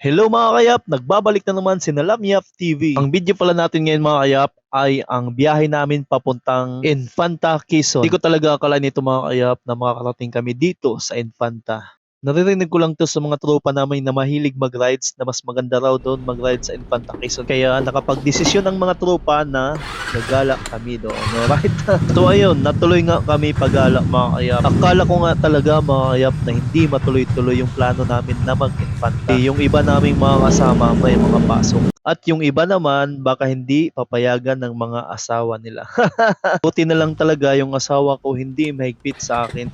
Hello mga kayap, nagbabalik na naman si Nalamyap TV. Ang video pala natin ngayon mga kayap ay ang biyahe namin papuntang Infanta, Quezon. Hindi ko talaga akala nito mga kayap na makakarating kami dito sa Infanta. Naririnig ko lang to sa mga tropa namin na mahilig mag-rides na mas maganda raw doon mag-ride sa Infanta Quezon. Kaya nakapag-desisyon ang mga tropa na nagala kami doon. Alright? so ayun, natuloy nga kami pagala mga kayap. Akala ko nga talaga mga kayap na hindi matuloy-tuloy yung plano namin na mag-Infanta. Yung iba naming mga kasama may mga pasok. At yung iba naman, baka hindi papayagan ng mga asawa nila. Buti na lang talaga yung asawa ko hindi mahigpit sa akin.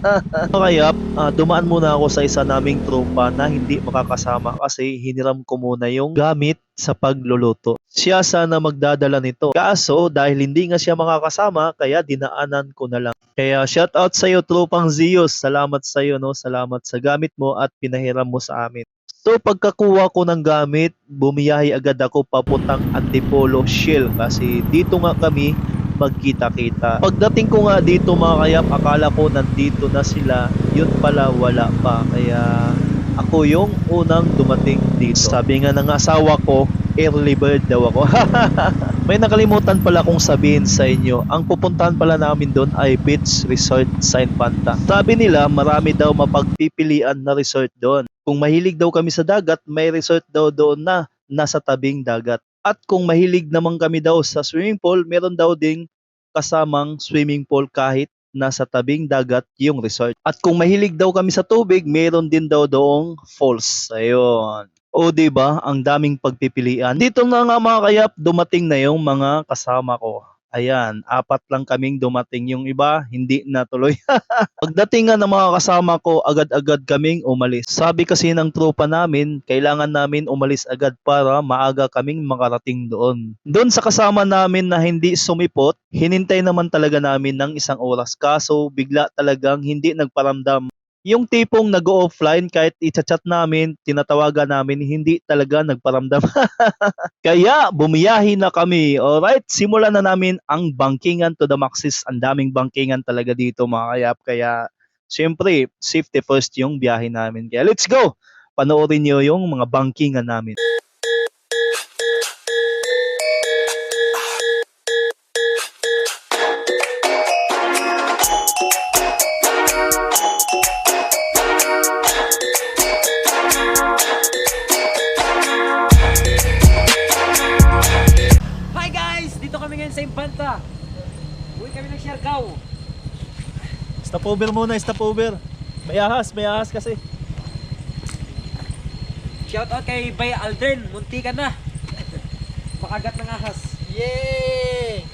Kaya ah, dumaan muna ako sa isa naming tropa na hindi makakasama kasi hiniram ko muna yung gamit sa pagluluto. Siya sana magdadala nito. Kaso dahil hindi nga siya makakasama, kaya dinaanan ko na lang. Kaya shout out sa iyo tropang Zeus. Salamat sa iyo no. Salamat sa gamit mo at pinahiram mo sa amin. So pagkakuha ko ng gamit, bumiyahe agad ako papuntang Antipolo Shell kasi dito nga kami magkita-kita. Pagdating ko nga dito mga kayap, akala ko nandito na sila, yun pala wala pa. Kaya ako yung unang dumating dito. Sabi nga ng asawa ko, early bird daw ako. May nakalimutan pala kong sabihin sa inyo. Ang pupuntahan pala namin doon ay Beach Resort sa Infanta. Sabi nila marami daw mapagpipilian na resort doon. Kung mahilig daw kami sa dagat, may resort daw doon na nasa tabing dagat. At kung mahilig naman kami daw sa swimming pool, meron daw ding kasamang swimming pool kahit nasa tabing dagat yung resort. At kung mahilig daw kami sa tubig, meron din daw doong falls. Ayun. O ba, ang daming pagpipilian. Dito na nga mga kayap, dumating na yung mga kasama ko. Ayan, apat lang kaming dumating. Yung iba, hindi na tuloy. Pagdating nga ng mga kasama ko, agad-agad kaming umalis. Sabi kasi ng tropa namin, kailangan namin umalis agad para maaga kaming makarating doon. Doon sa kasama namin na hindi sumipot, hinintay naman talaga namin ng isang oras. Kaso bigla talagang hindi nagparamdam. Yung tipong nag-offline kahit i-chat namin, tinatawagan namin, hindi talaga nagparamdam. Kaya bumiyahi na kami. Alright, simulan na namin ang bankingan to the maxis. Ang daming bankingan talaga dito mga kayap. Kaya siyempre, safety first yung biyahe namin. Kaya let's go! Panoorin nyo yung mga bankingan namin. Sa Impanta. Uwi kami ng Siargao. Stop over muna, stop over. May ahas, may ahas kasi. Shout out kay Bay Aldrin. Munti ka na. Makagat ng ahas. Yay!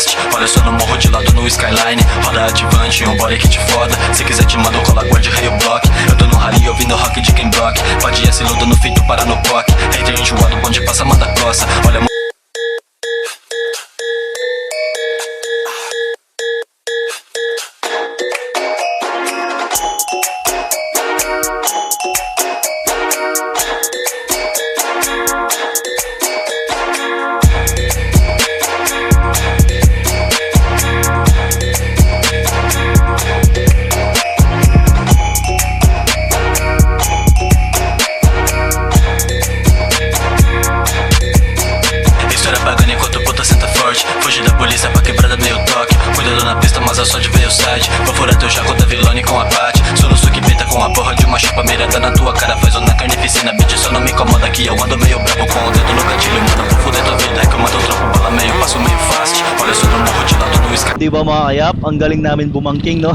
Fast Olha só no morro de lado no skyline. Roda ativante, um body kit foda. Se quiser te mando cola, guarde rei o block. Eu tô no rally ouvindo rock de Ken Block Pode ir ludo no feito, para no POC Hater enjoado, bonde passa, manda coça Olha, na carnificina, bitch, só não me incomoda que eu ando meio brabo com o dedo no gatilho Mano, vou fuder tua vida, é que eu mando o troco, bala meio, passo meio fast Olha só no morro de lado no sky Di ba mga kayap? Ang galing namin bumangking, no?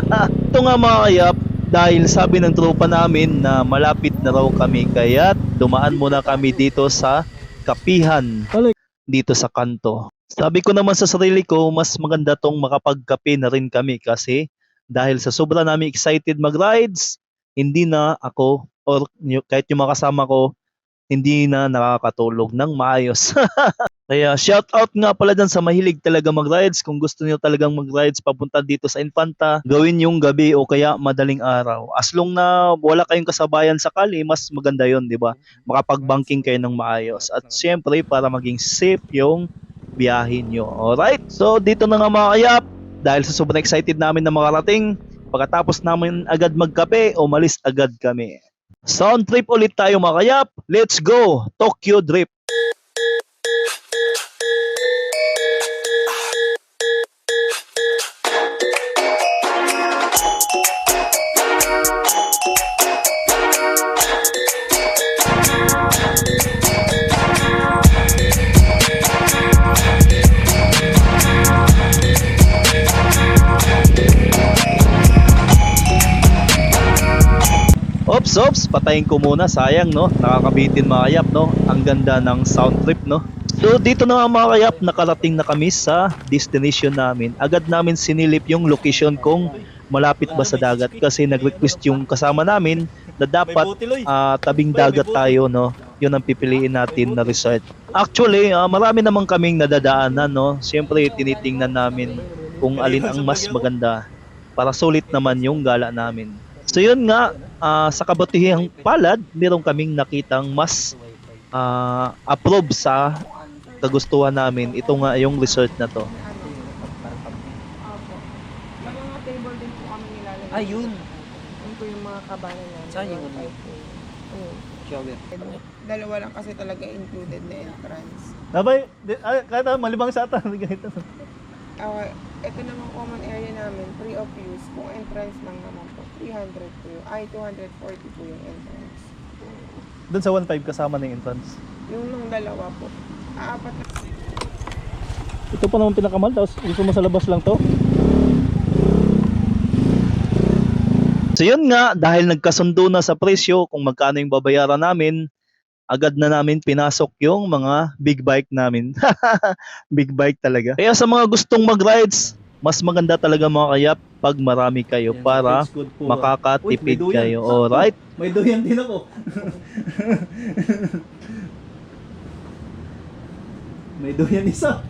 Ito nga mga kayap, dahil sabi ng tropa namin na malapit na raw kami, kaya dumaan muna kami dito sa kapihan. Dito sa kanto. Sabi ko naman sa sarili ko, mas maganda tong makapagkape na rin kami kasi dahil sa sobra namin excited mag-rides, hindi na ako or kahit yung mga kasama ko hindi na nakakatulog ng maayos. Kaya shout out nga pala dyan sa mahilig talaga mag-rides. Kung gusto niyo talagang mag-rides papunta dito sa Infanta, gawin yung gabi o kaya madaling araw. As long na wala kayong kasabayan sa kali, mas maganda yon di ba? Makapag-banking kayo ng maayos. At syempre, para maging safe yung biyahin nyo. Alright? So, dito na nga mga kayap. Dahil sa sobrang excited namin na makarating, pagkatapos namin agad magkape, umalis agad kami. Sound trip ulit tayo mga kayap. Let's go! Tokyo Drip! Ops, patayin ko muna, sayang no, nakakabitin mga kayap no, ang ganda ng sound trip no. So dito na mga kayap, nakarating na kami sa destination namin. Agad namin sinilip yung location kung malapit ba sa dagat kasi nag-request yung kasama namin na dapat ah, tabing dagat tayo no. Yun ang pipiliin natin na resort. Actually, ah, marami naman kaming nadadaanan no. Siyempre tinitingnan namin kung alin ang mas maganda para sulit naman yung gala namin. So yun nga, ah, sa kabutihang palad, meron kaming nakitang mas ah, approve sa kagustuhan namin. Ito nga yung resort na to. Opo. May mga table din po kami nilalagay. Ayun. Yun po yung mga kabana namin. Saan yung Mga ano? Shower. Dalawa lang kasi talaga included na entrance. Nabay, kada malibang sa ata, ganito. Ah, ito naman common area namin, free of use. Kung entrance lang naman po, 300 po yun. Ay, 240 po yung entrance. Doon sa 1.5 kasama na yung entrance. Yung nung dalawa po, aapat na Ito pa naman pinakamahal, tapos gusto mo sa labas lang to? So yun nga, dahil nagkasundo na sa presyo kung magkano yung babayaran namin, agad na namin pinasok yung mga big bike namin. big bike talaga. Kaya sa mga gustong mag-rides, mas maganda talaga mga kayap pag marami kayo para makakatipid Uy, duyan. kayo. Alright? May doyan din ako. May doyan isa.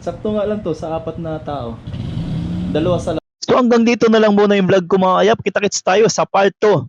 Sakto nga lang to sa apat na tao. Dalawa sa So hanggang dito na lang muna yung vlog ko mga kayap. Kita-kits tayo sa part 2